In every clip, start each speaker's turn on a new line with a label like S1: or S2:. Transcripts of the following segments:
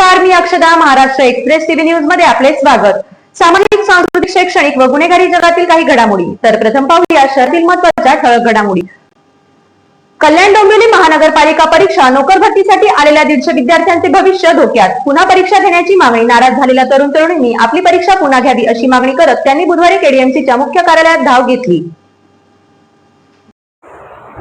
S1: नमस्कार मी अक्षदा Maharashtra express TV news मध्ये आपले स्वागत सामाजिक सांस्कृतिक शैक्षणिक व गुन्हेगारी जगातील काही घडामोडी तर प्रथम पाहूया शहरातील महत्वाच्या ठळक घडामोडी कल्याण डोंबिवली महानगरपालिका परीक्षा नोकर भरतीसाठी आलेल्या दीडशे विद्यार्थ्यांचे भविष्य धोक्यात पुन्हा परीक्षा घेण्याची मागणी नाराज झालेल्या तरुण तरुणींनी आपली परीक्षा पुन्हा घ्यावी अशी मागणी करत त्यांनी बुधवारी केडीएमसीच्या मुख्य कार्यालयात धाव घेतली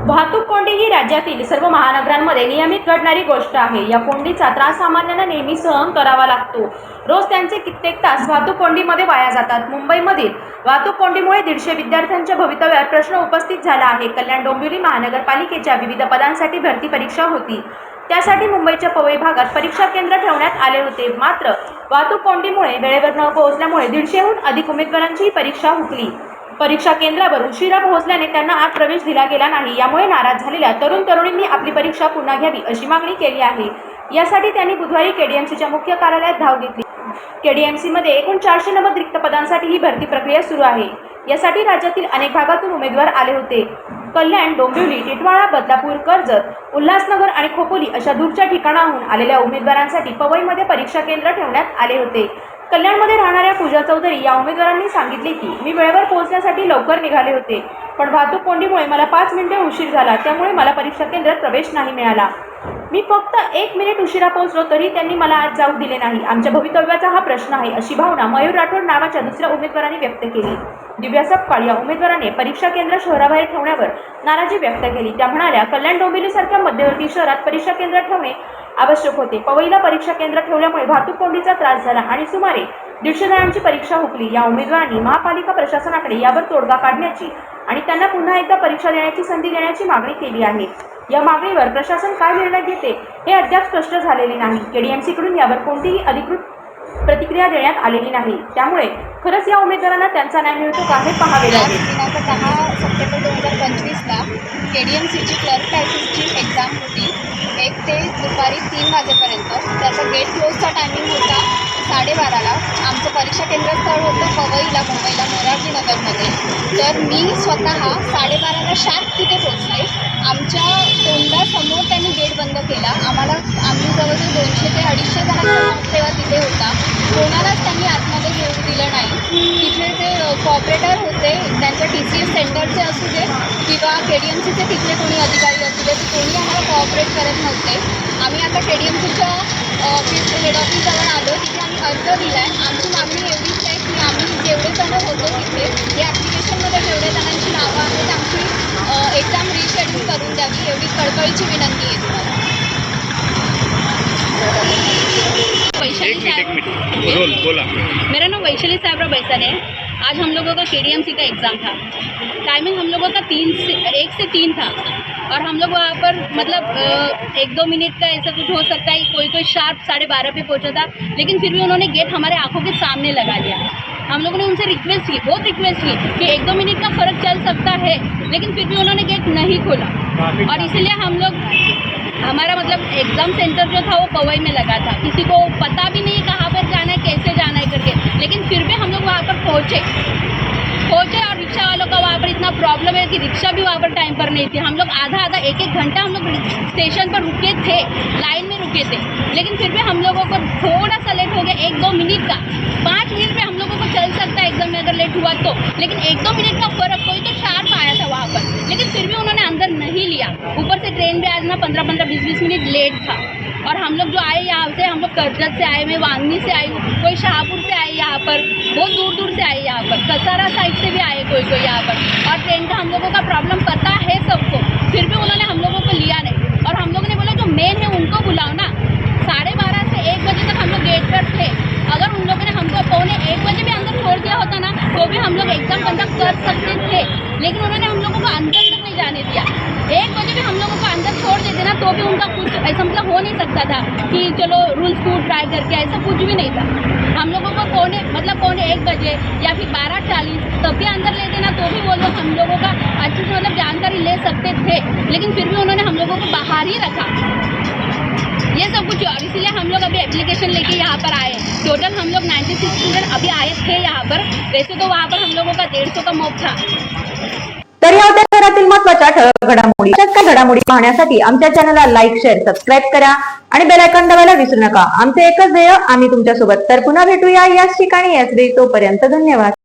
S2: वाहतूक कोंडी ही राज्यातील सर्व महानगरांमध्ये नियमित घडणारी गोष्ट आहे या कोंडीचा त्रास सामान्यांना नेहमी सहन करावा लागतो रोज त्यांचे कित्येक तास वाहतूक कोंडीमध्ये वाया जातात मुंबईमधील वाहतूक कोंडीमुळे दीडशे विद्यार्थ्यांच्या भवितव्यावर प्रश्न उपस्थित झाला आहे कल्याण डोंबिवली महानगरपालिकेच्या विविध पदांसाठी भरती परीक्षा होती त्यासाठी मुंबईच्या पवई भागात परीक्षा केंद्र ठेवण्यात आले होते मात्र वाहतूक कोंडीमुळे वेळेवर न पोहोचल्यामुळे दीडशेहून अधिक उमेदवारांची परीक्षा हुकली परीक्षा केंद्रावर उशिरा पोहोचल्याने त्यांना आज प्रवेश दिला गेला नाही यामुळे नाराज झालेल्या तरुण तरुणींनी आपली परीक्षा पुन्हा घ्यावी अशी मागणी केली आहे यासाठी त्यांनी बुधवारी केडीएमसीच्या मुख्य कार्यालयात धाव घेतली केडीएमसीमध्ये एकूण चारशे नव्वद रिक्त पदांसाठी ही भरती प्रक्रिया सुरू आहे यासाठी राज्यातील अनेक भागातून उमेदवार आले होते कल्याण डोंबिवली टिटवाळा बदलापूर कर्जत उल्हासनगर आणि खोपोली अशा दूरच्या ठिकाणाहून आलेल्या उमेदवारांसाठी पवईमध्ये परीक्षा केंद्र ठेवण्यात आले होते कल्याणमध्ये राहणाऱ्या पूजा चौधरी या उमेदवारांनी सांगितले की मी वेळेवर पोहोचण्यासाठी लवकर निघाले होते पण वाहतूक कोंडीमुळे मला पाच मिनिटे उशीर झाला त्यामुळे मला परीक्षा केंद्रात प्रवेश नाही मिळाला मी फक्त एक मिनिट उशिरा पोहोचलो तरी त्यांनी मला आज जाऊ दिले नाही आमच्या भवितव्याचा हा प्रश्न आहे अशी भावना मयूर राठोड नावाच्या दुसऱ्या उमेदवाराने व्यक्त केली दिव्या सपकाळ या उमेदवाराने परीक्षा केंद्र शहराबाहेर ठेवण्यावर नाराजी व्यक्त केली त्या म्हणाल्या कल्याण डोंबिवलीसारख्या मध्यवर्ती शहरात परीक्षा केंद्र ठेवणे आवश्यक होते पवईला परीक्षा केंद्र ठेवल्यामुळे वाहतूक कोंडीचा त्रास झाला आणि सुमारे दीडशे जणांची परीक्षा हुकली या उमेदवारांनी महापालिका प्रशासनाकडे यावर तोडगा काढण्याची आणि त्यांना पुन्हा एकदा परीक्षा देण्याची संधी देण्याची मागणी केली आहे या मागणीवर प्रशासन काय निर्णय घेते हे अद्याप स्पष्ट झालेले नाही के डी एम सीकडून यावर कोणतीही अधिकृत प्रतिक्रिया देण्यात आलेली नाही त्यामुळे खरंच या उमेदवारांना त्यांचा न्याय मिळतो का हे पाहावे लागेल
S3: दिनांक दहा सप्टेंबर दोन हजार पंचवीसला के डी एम सीची क्लर्क लायसन्सची एक्झाम होती एक ते दुपारी तीन वाजेपर्यंत त्याचा गेट क्लोजचा टायमिंग होता साडेबाराला आमचं परीक्षा केंद्रस्थळ होतं पवईला मुंबईला नगरमध्ये तर मी स्वतः साडेबाराला शार्प तिथे पोचले आमच्या तोंडासमोर त्यांनी गेट बंद केला आम्हाला आम्ही जवळजवळ दोनशे ते अडीचशे जणांचा तेव्हा तिथे होता कोणालाच त्यांनी आतमध्ये घेऊन दिलं नाही तिथे जे कॉपरेटर होते त्यांच्या टी सी एस सेंटरचे असू दे किंवा के डी एम सीचे तिथले कोणी अधिकारी असू दे कोणी आम्हाला कॉपरेट करत नव्हते आम्ही आता के डी एम सीच्या हेड ऑफिसजवळ आलो तिथे अर्ज दिला आहे आमची मागणी एवढीच आहे की आम्ही जेवढे जण होतो तिथे या ॲप्लिकेशनमध्ये जेवढ्या जणांची नावं आहेत आमची एक्झाम रिशेड्यूल करून द्यावी एवढी कळकळीची विनंती आहे तुम्हाला
S4: वैशाली साहेब मेरा नाव वैशाली साहेबराव बैसाने आहे आज हम लोगों का के का एग्ज़ाम था टाइमिंग हम लोगों का तीन से एक से तीन था और हम लोग वहाँ पर मतलब एक दो मिनट का ऐसा कुछ हो सकता है कोई कोई शार्प साढ़े बारह पे पहुँचा था लेकिन फिर भी उन्होंने गेट हमारे आंखों के सामने लगा दिया हम लोगों ने उनसे रिक्वेस्ट की बहुत रिक्वेस्ट की कि एक दो मिनट का फ़र्क चल सकता है लेकिन फिर भी उन्होंने गेट नहीं खोला और इसीलिए हम लोग हमारा मतलब एग्ज़ाम सेंटर जो था वो पवई में लगा था किसी को पता भी नहीं कहा लेकिन फिर भी हम लोग वहाँ पर पहुँचे पहुँचे और रिक्शा वालों का प्रॉब्लम है कि रिक्शा भी वहाँ पर टाइम पर नहीं थी हम लोग आधा आधा एक एक घंटा हम लोग स्टेशन पर रुके थे लाइन में रुके थे लेकिन फिर भी हम लोगों को थोड़ा सा लेट हो गया एक दो मिनट का पाँच मिनट में हम लोगों को चल सकता है एग्जाम में अगर लेट हुआ तो लेकिन एक दो मिनट का फर्क कोई तो शार्प आया था वहाँ पर लेकिन फिर भी उन्होंने अंदर नहीं लिया ऊपर से ट्रेन भी आज ना पंद्रह पंद्रह बीस बीस मिनट लेट था और हम लोग जो आए यहाँ से हम लोग कर्जत से आए मैं वांगनी से आई कोई शाहपुर से आई यहाँ पर बहुत दूर दूर से आए यहाँ पर कसारा साइड से भी आए कोई कोई यहाँ पर और ट्रेन का हम लोगों का प्रॉब्लम पता है सबको फिर भी उन्होंने हम लोगों को लिया नहीं और हम लोगों ने बोला जो मेन है उनको बुलाओ ना साढ़े बारह से एक बजे तक हम लोग गेट पर थे अगर उन लोगों ने हमको पौने एक बजे भी अंदर छोड़ दिया होता ना तो भी हम लोग एग्जाम कंडक्ट कर सकते थे लेकिन उन्होंने हम लोगों को अंदर तक नहीं जाने दिया एक बजे भी हम लोगों को छोड़ देते ना तो भी उनका कुछ ऐसा मतलब हो नहीं सकता था कि चलो रूल्स को ट्राई करके ऐसा कुछ भी नहीं था हम लोगों को पौने मतलब पौने एक बजे या फिर बारह चालीस तब भी अंदर ले देना तो भी वो लोग हम लोगों का अच्छे से मतलब जानकारी ले सकते थे लेकिन फिर भी उन्होंने हम लोगों को बाहर ही रखा ये सब कुछ और इसीलिए हम लोग अभी एप्लीकेशन लेके यहाँ पर आए टोटल हम लोग 96 स्टूडेंट अभी आए थे यहाँ पर वैसे तो वहाँ पर हम लोगों का डेढ़ सौ का मॉप था
S1: तर या होत्या घरातील महत्वाच्या घडामोडी काय घडामोडी पाहण्यासाठी आमच्या चॅनलला लाईक शेअर सबस्क्राईब करा आणि बेल आयकॉन विसरू नका आमचे एकच ध्येय आम्ही तुमच्यासोबत तर पुन्हा भेटूया याच ठिकाणी याच वेळी तोपर्यंत धन्यवाद